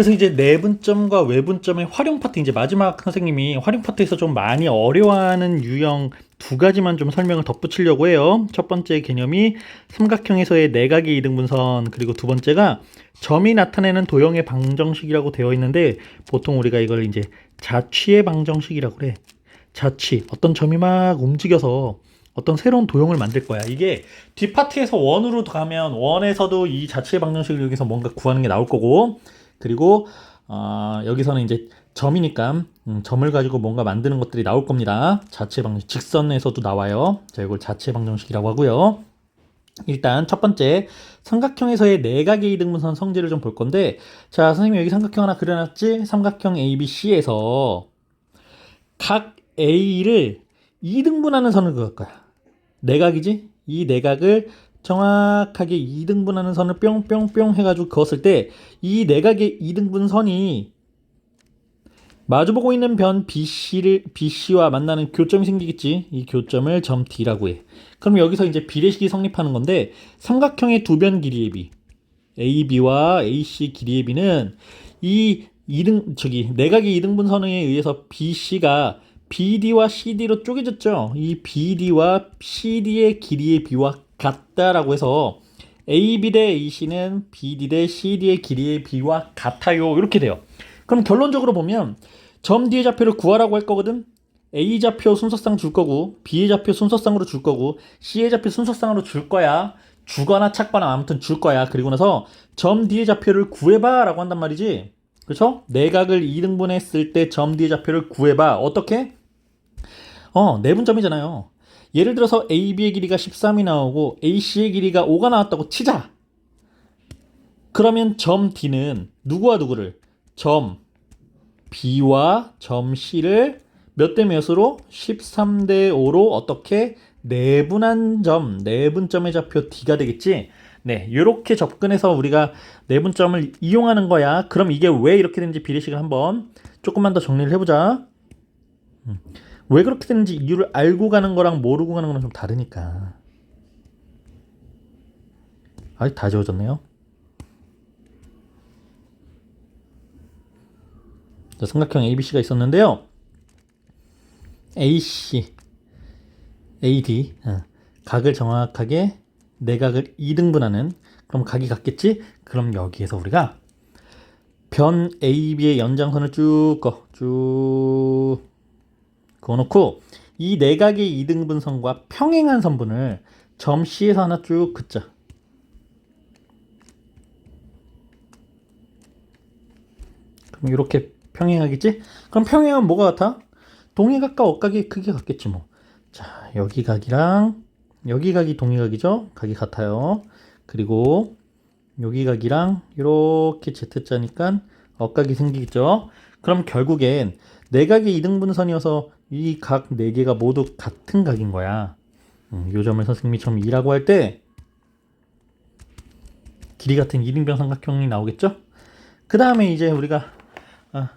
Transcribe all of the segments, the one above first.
그래서 이제 내분점과 외분점의 활용 파트 이제 마지막 선생님이 활용 파트에서 좀 많이 어려워하는 유형 두 가지만 좀 설명을 덧붙이려고 해요. 첫 번째 개념이 삼각형에서의 내각의 이등분선 그리고 두 번째가 점이 나타내는 도형의 방정식이라고 되어 있는데 보통 우리가 이걸 이제 자취의 방정식이라고 그래. 자취 어떤 점이 막 움직여서 어떤 새로운 도형을 만들 거야. 이게 뒷파트에서 원으로 가면 원에서도 이 자취의 방정식을 여기서 뭔가 구하는 게 나올 거고 그리고 어, 여기서는 이제 점이니까 음, 점을 가지고 뭔가 만드는 것들이 나올 겁니다. 자취의 방정식 직선에서도 나와요. 자, 이걸 자취의 방정식이라고 하고요. 일단 첫 번째 삼각형에서의 내각의 이등분선 성질을 좀 볼 건데 자 선생님 여기 삼각형 하나 그려놨지? 삼각형 ABC에서 각 A를 2등분하는 선을 그을 거야. 내각이지? 이 내각을 정확하게 2등분하는 선을 뿅뿅뿅 해가지고 그었을 때 이 내각의 2등분 선이 마주보고 있는 변 BC를 BC와 만나는 교점이 생기겠지. 이 교점을 점 D라고 해. 그럼 여기서 이제 비례식이 성립하는 건데 삼각형의 두 변 길이의 비 AB와 AC 길이의 비는 이 2등 저기 내각의 2등분 선에 의해서 BC가 BD와 CD로 쪼개졌죠. 이 BD와 CD의 길이의 비와 같다라고 해서 AB 대 AC는 BD 대 CD의 길이의 비와 같아요. 이렇게 돼요. 그럼 결론적으로 보면 점 D의 좌표를 구하라고 할 거거든. A 좌표 순서상 줄 거고 B의 좌표 순서상으로 줄 거고 C의 좌표 순서상으로 줄 거야. 주거나 찾거나 아무튼 줄 거야. 그리고 나서 점 D의 좌표를 구해봐 라고 한단 말이지. 그렇죠? 내각을 2등분했을 때 점 D의 좌표를 구해봐. 어떻게? 어, 내분점이잖아요. 예를 들어서 AB의 길이가 13이 나오고 AC의 길이가 5가 나왔다고 치자. 그러면 점 D는 누구와 누구를? 점 B와 점 C를 몇 대 몇으로? 13대 5로 어떻게 내분한 점, 내분점의 좌표 D가 되겠지? 네, 이렇게 접근해서 우리가 내분점을 이용하는 거야. 그럼 이게 왜 이렇게 되는지 비례식을 한번 조금만 더 정리를 해보자. 음. 왜 그렇게 되는지 이유를 알고 가는 거랑 모르고 가는 거랑 좀 다르니까. 아이, 다 지워졌네요. 자, 삼각형 ABC가 있었는데요. AC, AD, 어, 각을 정확하게 내각을 2등분하는 그럼 각이 같겠지? 그럼 여기에서 우리가 변 AB의 연장선을 쭉 꺼, 쭉 그어놓고 이 내각의 2등분선과 평행한 선분을 점 C에서 하나 쭉 긋자. 그럼 이렇게 평행하겠지? 그럼 평행은 뭐가 같아? 동의각과 억각의 크기가 같겠지 뭐. 자, 여기 각이랑 여기 각이 동의각이죠? 각이 같아요. 그리고 여기 각이랑 이렇게 Z자니까 억각이 생기겠죠? 그럼 결국엔 내각의 2등분선이어서 이각 4개가 모두 같은 각인 거야. 음, 요 점을 선생님이 점 2라고 할 때 길이 같은 1인변 삼각형이 나오겠죠? 그 다음에 이제 우리가 아,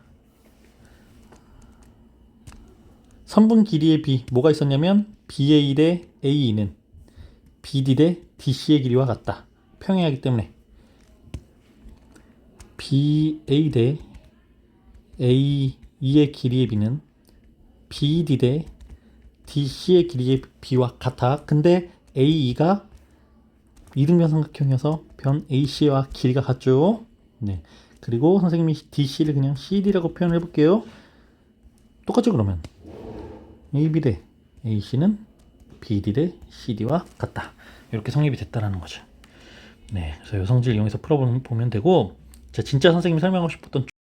선분 길이의 b 뭐가 있었냐면 BA 대 AE는 BD 대 DC의 길이와 같다. 평행하기 때문에 BA 대 AE의 길이의 b는 BD 대 DC의 길이의 b와 같아. 근데 AE가 이등변 삼각형이어서 변 AC와 길이가 같죠. 네. 그리고 선생님이 DC를 그냥 CD라고 표현해 볼게요. 똑같죠 그러면 AB 대 AC는 BD 대 CD와 같다. 이렇게 성립이 됐다라는 거죠. 네, 그래서 이 성질 이용해서 풀어보면 되고, 자 진짜 선생님이 설명하고 싶었던